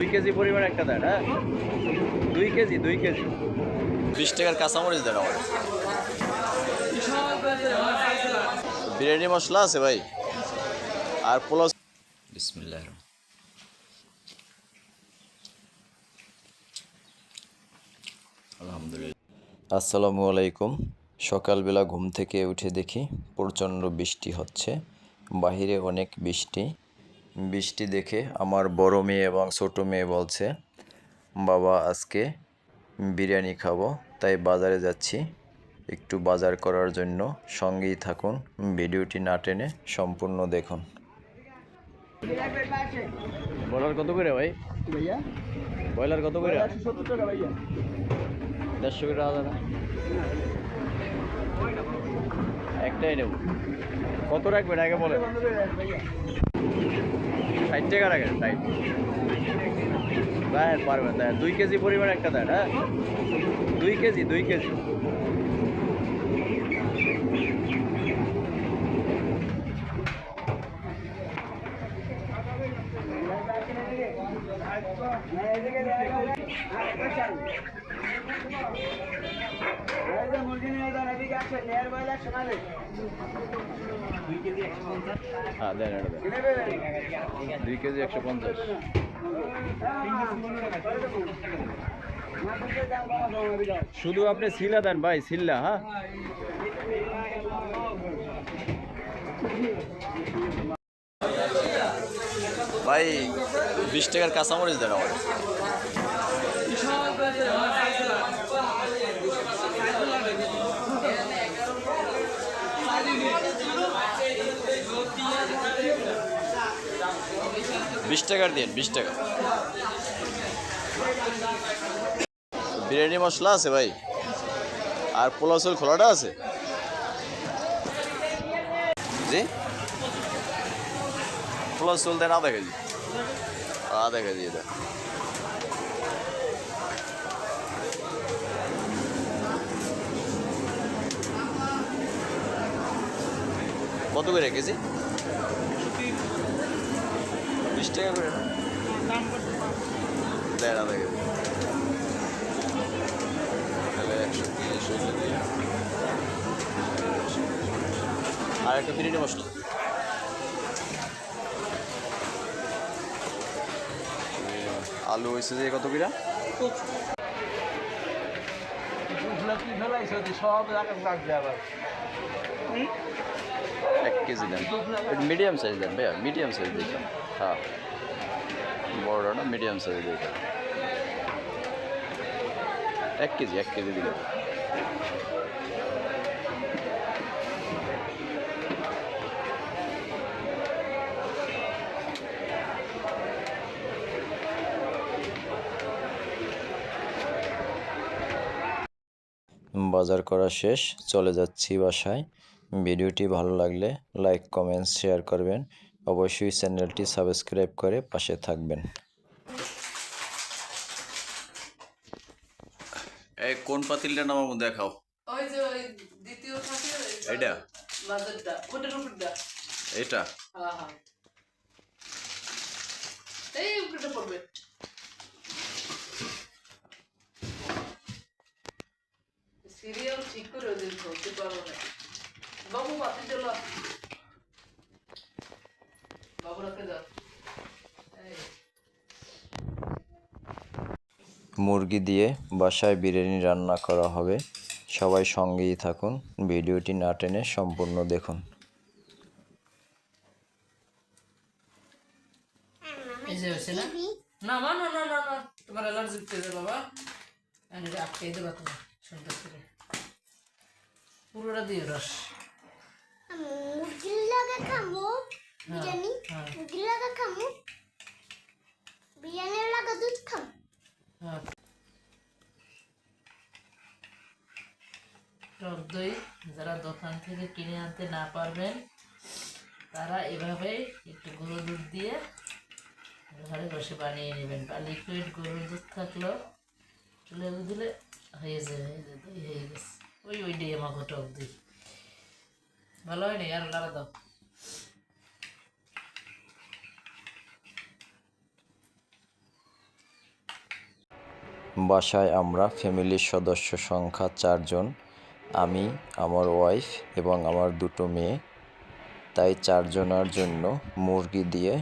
দুই কেজি পরিমাণ একটা হ্যাঁ? দুই কেজি দুই কেজি। কাঁচামরিচ বিরিয়ানি মশলা আছে ভাই? আর আলহামদুলিল্লাহ। আসসালামু আলাইকুম। সকালবেলা ঘুম থেকে উঠে দেখি প্রচণ্ড বৃষ্টি হচ্ছে। বাহিরে অনেক বৃষ্টি। বৃষ্টি দেখে আমার বড় মেয়ে এবং ছোটো মেয়ে বলছে বাবা আজকে বিরিয়ানি খাব। তাই বাজারে যাচ্ছি। একটু বাজার করার জন্য সঙ্গেই থাকুন ভিডিওটি না টেনে সম্পূর্ণ দেখুন। ব্রয়লার কত করে ভাই? ব্রয়লার কত করে? দেড়শো করে একটাই নেব। কত রাখবেন আগে বলেন। ষাট টাকা রাখেন তাই। দেন, পারবেন, দেন। দুই কেজি পরিমাণ একটা দেয় হ্যাঁ? দুই কেজি দুই কেজি। হ্যাঁ দেন দুই কেজি একশো পঞ্চাশ শুধু আপনি সিলা দেন ভাই সিল্লা হ্যাঁ? ভাই বিশ টাকার কাঁচামরিচ দেন আমার বিশ টাকার দিন, বিশ টাকা। বিরিয়ানি মশলা আছে ভাই? আর পোলাও চাল খোলাটা আছে? জি? পোলাও চাল দেন আধা কেজি। আধা কেজি দেন কত করে কেজি বিশ টাকা করে দেড় আধা কেজি তাহলে একশো তিরিশ আর একটা বিরিয়ানি মশলা আলু হয়েছে যে কত কিরা এক কেজি দেন। মিডিয়াম সাইজ দেন ভাইয়া, মিডিয়াম সাইজ দিতাম হ্যাঁ। বড় না মিডিয়াম সাইজ দিতাম এক কেজি এক কেজি দিলে বাজার করা শেষ চলে যাচ্ছি বাসায়। ভিডিওটি ভালো লাগলে লাইক কমেন্টস শেয়ার করবেন। অবশ্যই চ্যানেলটি সাবস্ক্রাইব করে পাশে থাকবেন। এই কোন পাতিলটা নামার মধ্যে দেখাও। ওই যে ওই দ্বিতীয় থাকে এটা মাঝেরটা ওটার উপরটা। এটা হ্যাঁ হ্যাঁ। এই উপরটা পড়বে সিরিয়াল ঠিক করে ওদের ধরতে পারব না বাবু চলো। বাবু মুরগি দিয়ে বাসায় বিরিয়ানি রান্না করা হবে। সবাই সঙ্গেই থাকুন। ভিডিওটি না টেনে সম্পূর্ণ দেখুন। এই যে হয়েছে না? না মা না না না না। তোমার অ্যালার্জি উঠতেছে বাবা। আটকে দেবা তোমার সুন্দর করে পুরোটা দিয়ে রস। মুরগির লাগা খামু বিরিয়ানি হ্যাঁ মুরগির লাগা খামু বিরিয়ানির লাগা দুধ হ্যাঁ। টক দই যারা দোকান থেকে কিনে আনতে না পারবেন তারা এভাবে একটু গরু দুধ দিয়ে ঘরে বসে বানিয়ে নেবেন। বা লিকুইড গরুর দুধ থাকলেও চুলে দিলে হয়ে যাবে হয়ে যাবে হয়ে গেছে। ওই ওই আমাকে টক দই। ভালো আর দাও। বাসায় আমরা ফ্যামিলির সদস্য সংখ্যা চারজন। আমি, আমার ওয়াইফ এবং আমার দুটো মেয়ে। তাই চারজনের জন্য মুরগি দিয়ে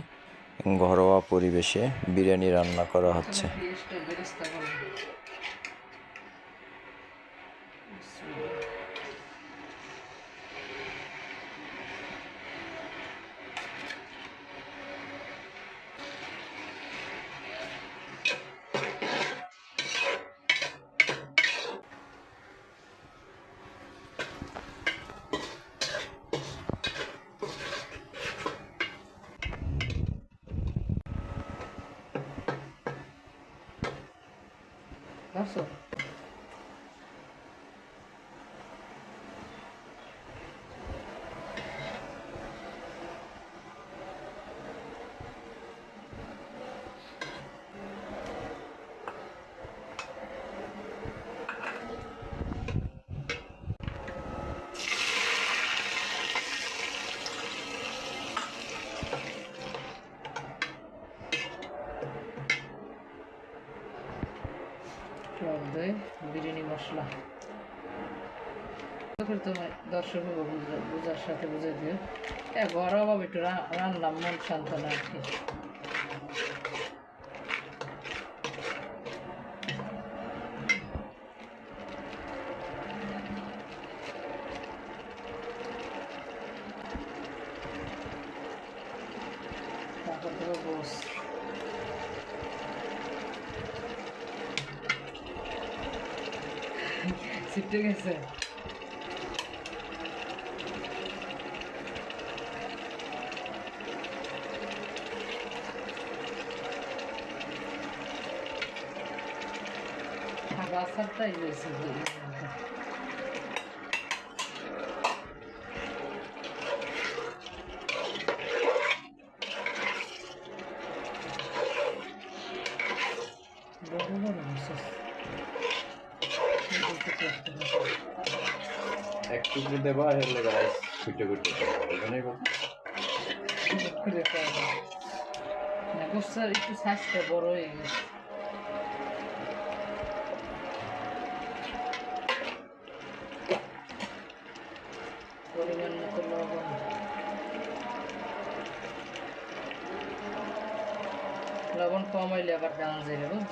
ঘরোয়া পরিবেশে বিরিয়ানি রান্না করা হচ্ছে পেঁয়াজটা বেরেস্তা করব That's টক দই বিরিয়ানি মশলা করে তোমার দর্শক বুঝার সাথে বুঝে দিও। এ গরম একটু রান্নাম মন শান্ত না আর কি। তারপর দেবো গোস ছিটে বাসারটাই রয়েছে বড় বড় হয়েছে এক টুকরো দেবা হেলে গাইস কুটে কুটে এখানে খুলে পাওয়া না গোস্তার একটু সাইজটা বড় হয়ে গেছে লবণ কম হইলে আবার জানা যাবে বুঝছ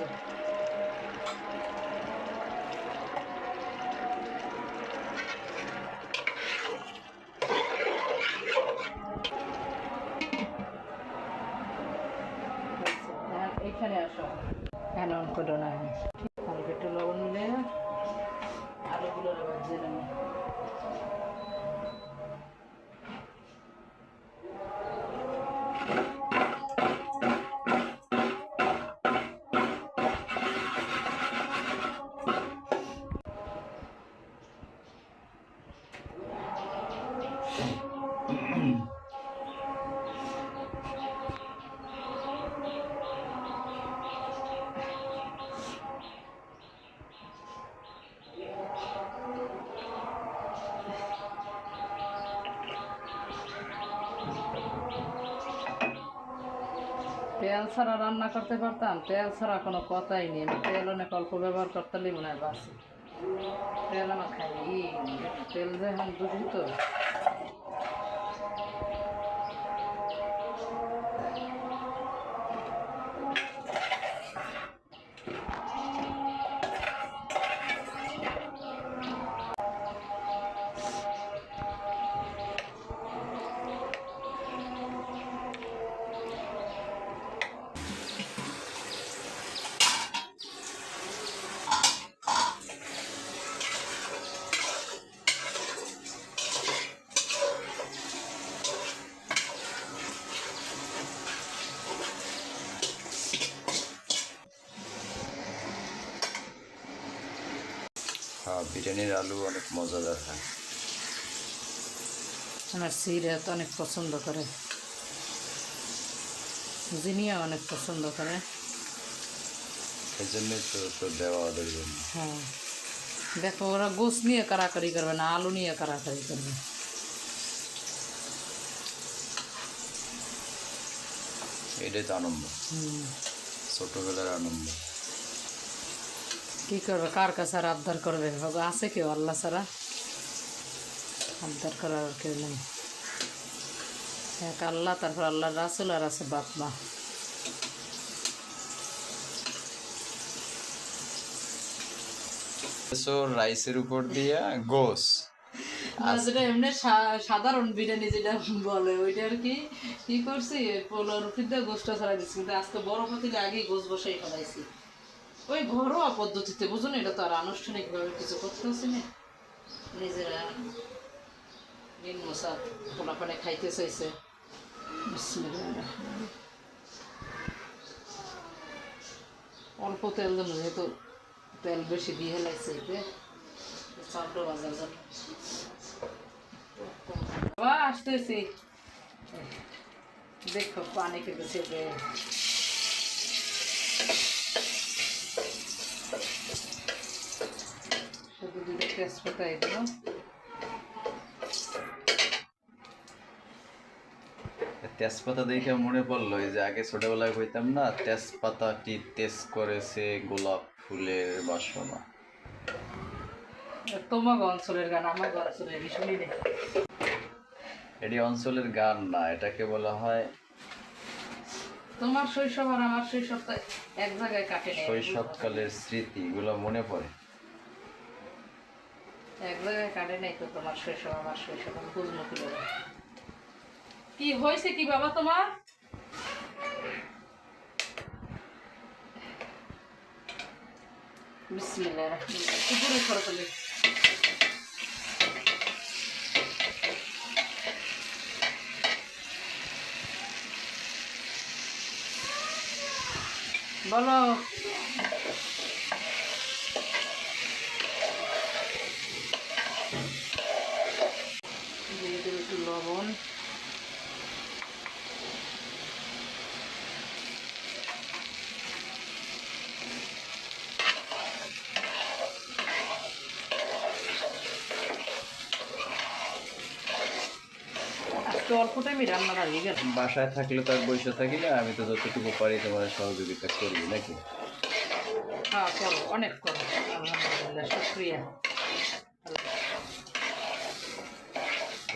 হ্যাঁ, এখানে আসো কেন করো না তেল ছাড়া রান্না করতে পারতাম, তেল ছাড়া কোনো কথাই নেই। তেল অনেক অল্প ব্যবহার করতে মনে হয় বাসি। তেল আমার খাই তেল যে এখন বুঝলি হ্যাঁ বিরিয়ানির আলু অনেক মজাদার হয়। আমার সিরে তো অনেক পছন্দ করে। জিনিয়া অনেক পছন্দ করে। এই জন্যই তো তো দেওয়া ওদের জন্য হ্যাঁ। দেখো ওরা গোস নিয়ে কারাকারি করবে না আলু নিয়ে কারাকারি করবে। এটাই তো আনন্দ। ছোটোবেলার আনন্দ। কি করবে? কার কাছে আর আবদার করবে? বাবা আছে কেউ? আল্লাহ ছাড়া আবদার করার আর কেউ নেই। এক আল্লাহ তারপর আল্লাহ রাসুল আর আছে বাপ মা। রাইসের উপর দিয়া গোস। যেটা এমনি সাধারণ বিরিয়ানি যেটা বলে ওইটা আর কি কি করছি? পোলার রুটিতে গোষ্ঠটা ছাড়া দিচ্ছি। কিন্তু আজকে বড় পাতিলে আগেই গোস বসাই ফেলাইছি। ওই ঘরোয়া পদ্ধতিতে, বুঝুন, এটা তো আর আনুষ্ঠানিকভাবে কিছু করতে হচ্ছে না নিজেরা দিন মশা পোলা পানে খাইতে চাইছে। বিসমিল্লাহির রহমানির রহিম। অল্প তেল দেবো যেহেতু তেল বেশি দিয়ে হেলাইছে এতে। চাপড়ো বাজার যাবে বাবা আসতেছি। দেখো, পানি কিন্তু ছেপে শুধু দুটো তেজপাতা এগুলো তেজপাতা দেখে মনে পড়ল যে আগে ছোটবেলায় কইতাম না তেজপাতাটি তেজ করেছে গোলাপ ফুলের বাসনা। তোমার অঞ্চলের গান আমার অঞ্চলের শুনি এটি অঞ্চলের গান না এটাকে বলা হয় তোমার শৈশব আর আমার শৈশবটা এক জায়গায় কাটে শৈশবকালের মনে পড়ে। কি হয়েছে কি বাবা তোমার। বলো দিয়ে দেবো একটু লবণ আজকে অল্প টাইমে রান্না লাগিয়ে গেল বাসায় থাকলে তো আর বসে থাকি না আমি তো যতটুকু পারি তোমার সহযোগিতা করবি নাকি? হ্যাঁ করো অনেক করো। আলহামদুলিল্লাহ শুক্রিয়া।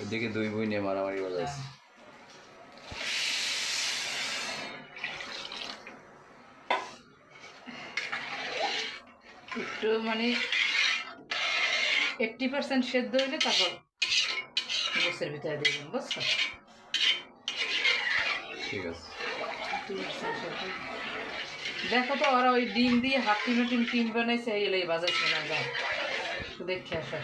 ওইদিকে দুই বই নিয়ে মারামারি বাজাইছে একটু মানে এইট্টি পার্সেন্ট সেদ্ধ হইলে তারপর গোসের ভিতরে দিবেন বুঝছ ঠিক আছে দেখো তো ওরা ওই ডিম দিয়ে হাফ টিম টিম বানাইছে এই এলাই বাজাইছে না গায়ে একটু দেখে আসা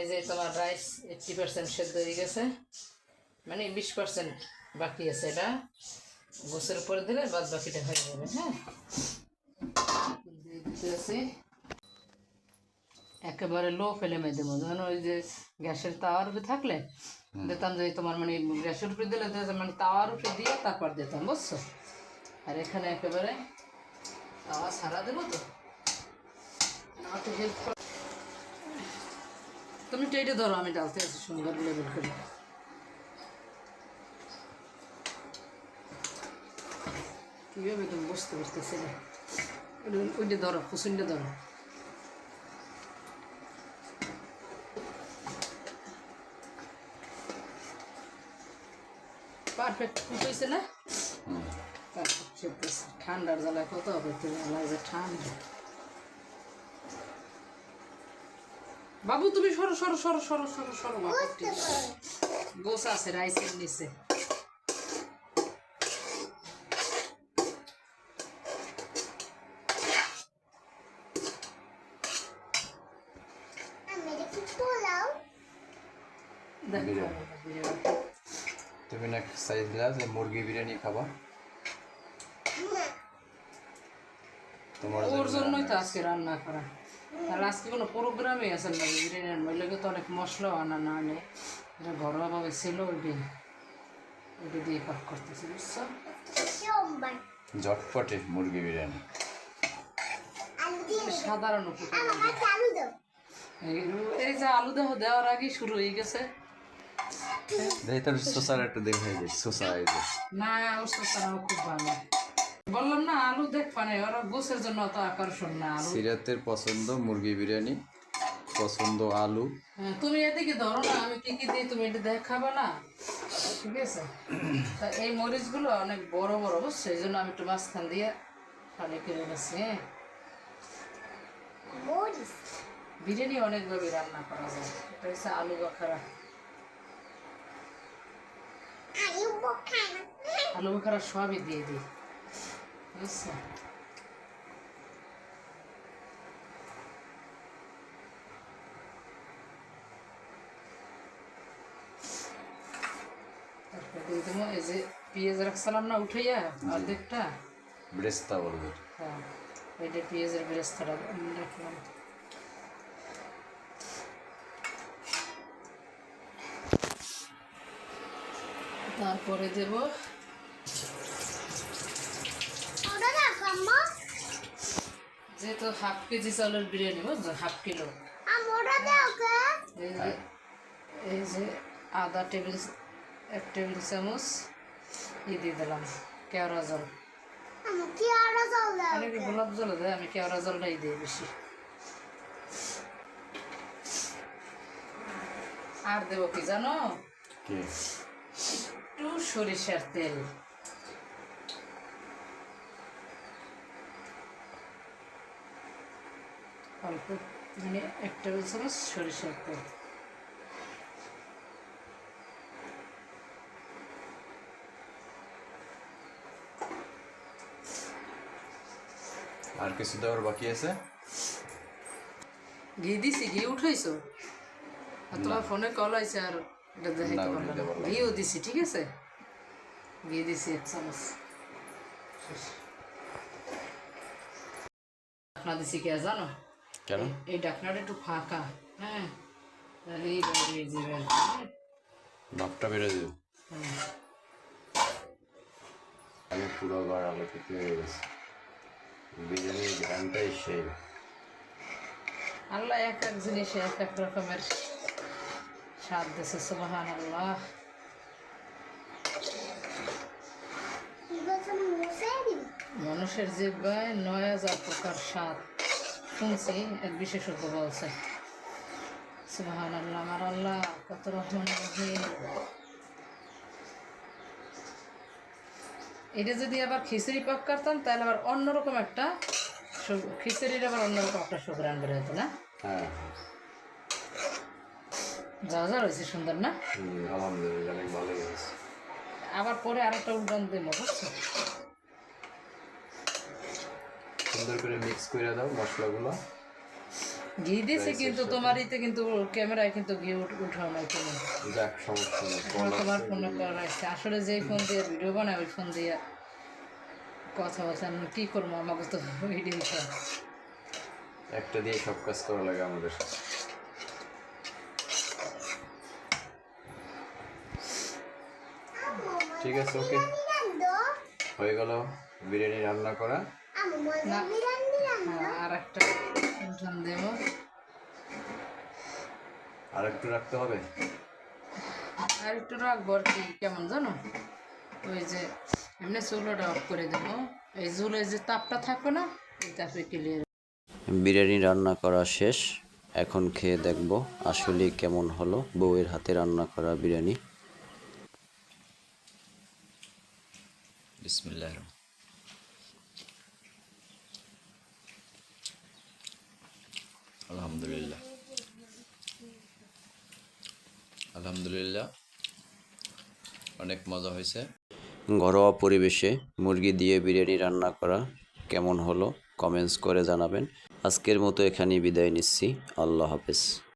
এই যে তোমার রাইস এইটটি পার্সেন্ট সেদ্ধ হয়ে গেছে মানে বিশ পার্সেন্ট বাকি আছে এটা গোসের উপরে দিলে বাদ বাকিটা হয়ে যাবে হ্যাঁ? দিয়ে একেবারে লো ফ্লেমে দেবো। যেন ওই যে গ্যাসের তাওয়ার উপরে থাকলে দিতাম যে তোমার মানে গ্যাসের উপরে দিলে মানে তাওয়ার উপরে দিয়ে তারপর দিতাম বুঝছ? আর এখানে একেবারে তাওয়া সারা দেবো তো। আমাকে হেল্প কর তুমি টেটে ধরো আমি ডালতে আছি সুন্দর করে। কীভাবে তুমি বুঝতে পারতেছি? না ওইটা ধরো কুসুনটা ধরো। পারফেক্ট না? ঠান্ডার জ্বালায় কত লাগছে ঠান্ডা। বাবু তুমি সরো সরো সরো সরো সরো সরো বাবু। গোস আছে রাইসের নিচে আমি দেখি পোলাও দেখো বিরিয়ানি। তুমি না সাইজ যে মুরগি বিরিয়ানি খাবা। তোমার ওর জন্যই তো আজকে রান্না করা। আর আজকে কোনো প্রোগ্রামই আছে না বিরিয়ানির মহিলাকে তো অনেক মশলাও আনা না আনে। এটা ঘরোয়াভাবে ছিল ওইটি ওইটি দিয়ে পাক করতেছি বুঝছ? সোমবার ঝটপটে মুরগি বিরিয়ানি। সাধারণ উপকরণ আলু দাও। এই- যে আলু দেহ দেওয়ার আগে শুরু হয়ে গেছে। তোর সোসার একটু দেখে যাই সোসা এই যে না ওর তারাও খুব ভালো। বললাম না আলু দেখ পানে ওরা গোসের জন্য অত আকর্ষণ না আলু। সিরাতের পছন্দ মুরগি বিরিয়ানি পছন্দ আলু। হ্যাঁ, তুমি এদিকে ধরো না আমি কি কি দিই তুমি এটা দেখাবে না? ঠিক আছে? তা এই মরিচগুলো অনেক বড় বড় এই জন্য আমি একটু মাঝখান দিয়ে খালি করে গেছি হ্যাঁ। বিরিয়ানি অনেকভাবে রান্না করা যায়। এটা হচ্ছে আলু বাখারা। আলু বাখারা সবই দিয়ে দিই। বুঝছ? এই যে পেঁয়াজ রাখছিলাম না উঠাইয়া অর্ধেকটা? ব্রেস্তা বলবে। হ্যাঁ এটা পেঁয়াজের বেরেস্তাটা রাখলাম। তারপরে দেব যেহেতু হাফ কেজি চাউলের বিরিয়ানি বুঝছ হাফ কিলো। এই যে এই যে আধা টেবিল এক টেবিল চামচ ই দিয়ে দিলাম কেওড়া জল। অনেকে গোলাপ জল দেয় আমি কেওড়া জলটাই দিই বেশি। আর দেবো কি জানো? কি? একটু সরিষার তেল। অল্প মানে এক টেবিল চামচ সরিষার তেল। আর কিছু দেওয়ার বাকি আছে? ঘি দিছি ঘি উঠাইছো? তোমার ফোনে কল আছে আর। এটা দেখাইতে পারলাম উঠাইতে পারলাম না। ঘিও দিছি ঠিক আছে? ঘি দিছি এক চামচ। ঢাকনা দিছি কে জানো? কেন? এই ডাকনাটা একটু ফাঁকা হ্যাঁ? এই যাবে হ্যাঁ? ভাবটা যাবে আমি পুরো ঘর আলোকিত হয়ে গেছে। বিরিয়ানির গ্রামটাই সেই। আল্লাহ এক এক জিনিসে এক এক রকমের স্বাদ দিছে সুবাহান আল্লাহ মানুষের জিব্বায় নয় হাজার প্রকার স্বাদ শুনছি এক বিশেষজ্ঞ বলছে সুবাহান আল্লাহ আমার আল্লাহ কত রহমান রহিম এটা যদি আবার খিচুড়ি পাক করতাম তাহলে আবার অন্যরকম একটা সু- খিচুড়ির আবার অন্যরকম একটা সুগ্রান বের হতো না? হ্যাঁ। যা যা সুন্দর না আলহামদুলিল্লাহ অনেক আবার পরে আরেকটা উল্টান দেবো বুঝছ সুন্দর করে মিক্স করে দাও মশলাগুলো ঘি দিয়েছি কিন্তু তোমার ইতে কিন্তু ক্যামেরায় কিন্তু ঘি উঠাও নাই তুমি যাক সমস্যা নেই তোমার ফোনে করা আছে আসলে যে ফোন দিয়ে ভিডিও বানায় ওই ফোন দিয়ে কথা বলছে আমি কী করব আমাকে তো ভিডিও একটা দিয়ে সব কাজ করা লাগে আমাদের ঠিক আছে ওকে। হয়ে গেল বিরিয়ানি রান্না করা। হ্যাঁ, আর একটা আর একটু রাখতে হবে? আর একটু রাখব আর কি কেমন জানো? ওই যে এমনি চুলোটা অফ করে দেবো। এই চুলে যে তাপটা থাকবে না এই তাপে ক্লিয়ার বিরিয়ানি রান্না করা শেষ। এখন খেয়ে দেখব আসলে কেমন হলো বউয়ের হাতে রান্না করা বিরিয়ানি। বিসমিল্লাহ আলহামদুলিল্লাহ। আলহামদুলিল্লাহ। অনেক মজা হয়েছে। ঘরোয়া পরিবেশে মুরগি দিয়ে বিরিয়ানি রান্না করা কেমন হলো? কমেন্টস করে জানাবেন। আজকের মতো এখানেই বিদায় নিচ্ছি। আল্লাহ হাফেজ।